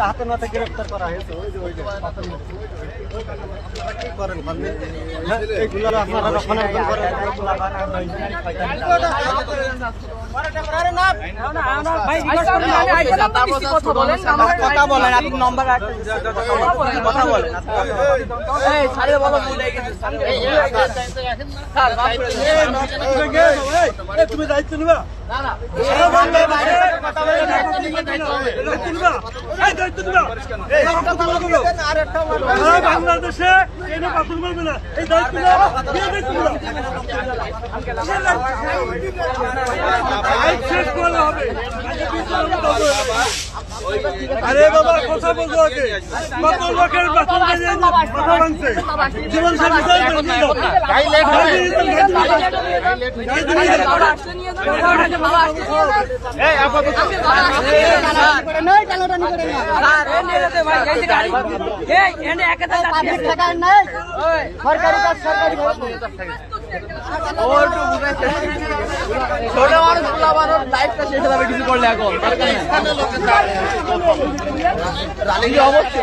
হাতে নাতে গ্রেফতার করা হয়েছে করেন হ্যাঁ, আপনারা রক্ষণাবেক্ষণ কথা বলেন আপনি নম্বর কথা বলেন এই ছাড়িয়ে বলো ভুলে গেছে তুমি দায়িত্ব নিবা বাংলাদেশে এই দায়িত্ব নাও, দিয়ে দায়িত্ব নাও। আইন শেষ করলে হবে আরে বাবা কথা বলব আগে। কত লোকের বেতন বেড়ে মাথা ভাঙছে জীবন সাথী গাড়ি লেট বাবা বাবা যাবে এই আপাতত আমি বাবা আসলে নিয়ে যাবে স্যার এ ভাই এই যে গাড়ি এই এনে একাতে পাবলিক টাকা নাই সরকারি কাজ সরকারি ছোট মানুষ। খোলা মানুষ লাইফটা শেষ হয়ে কিছু করলে এখন। অবশ্যই অবশ্যই